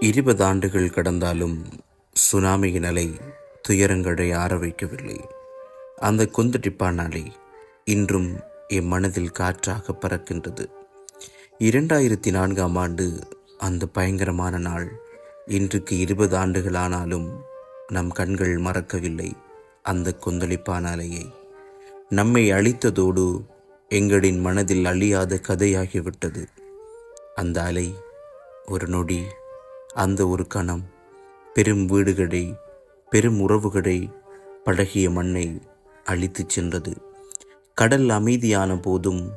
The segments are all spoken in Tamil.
இருபது ஆண்டுகள் கடந்தாலும் சுனாமியின் அலை துயரங்களை ஆற வைக்கவில்லை அந்த குந்தடிப்பான அலை இன்றும் என் மனதில் காற்றாக பறக்கின்றது. இரண்டாயிரத்தி நான்காம் ஆண்டு அந்த பயங்கரமான நாள். இன்றுக்கு இருபது ஆண்டுகள் ஆனாலும் நம் கண்கள் மறக்கவில்லை அந்த கொந்தளிப்பான அலையை நம்மை அழித்ததோடு எங்களின் மனதில் அழியாத கதையாகிவிட்டது. அந்த அலை ஒரு நொடி அந்த ஒரு கணம் பெரும் வீடுகளை பெரும் உறவுகளை பழகிய மண்ணை அழித்துச் சென்றது. கடல் அமைதியான போதும்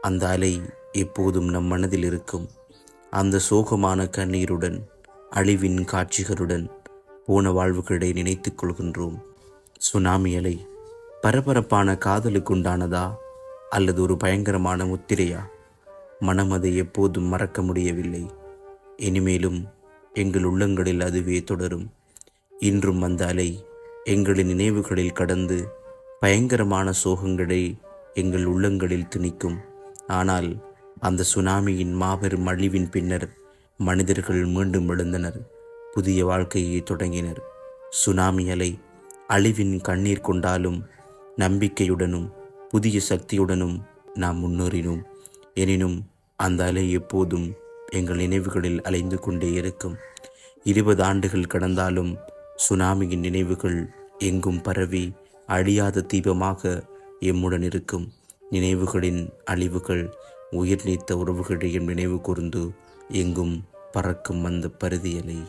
அந்த அலை எப்போதும் நம் மனதில் இருக்கும். அந்த சோகமான கண்ணீருடன் அழிவின் காட்சிகளுடன் போன வாழ்வுகளை நினைத்து கொள்கின்றோம். சுனாமி அலை பரபரப்பான காதலுக்குண்டானதா அல்லது ஒரு பயங்கரமான முத்திரையா? மனம் அதை எப்போதும் மறக்க முடியவில்லை. இனிமேலும் எங்கள் உள்ளங்களில் அதுவே தொடரும். இன்றும் அந்த அலை எங்களின் நினைவுகளில் கடந்து பயங்கரமான சோகங்களை எங்கள் உள்ளங்களில் திணிக்கும். ஆனால் அந்த சுனாமியின் மாபெரும் அழிவின் பின்னர் மனிதர்கள் மீண்டும் எழுந்தனர். புதிய வாழ்க்கையை தொடங்கினர். சுனாமி அலை அழிவின் கண்ணீர் கொண்டாலும் நம்பிக்கையுடனும் புதிய சக்தியுடனும் நாம் முன்னேறினோம். எனினும் அந்த அலை எப்போதும் எங்கள் நினைவுகளில் அலைந்து கொண்டே இருக்கும். இருபது ஆண்டுகள் கடந்தாலும் சுனாமியின் நினைவுகள் எங்கும் பரவி அழியாத தீபமாக எம்முடன் இருக்கும். நினைவுகளின் அழிவுகள் உயிர் நீத்த உறவுகளையும் நினைவு கூர்ந்து எங்கும் பறக்கும் அந்த பருதியலை.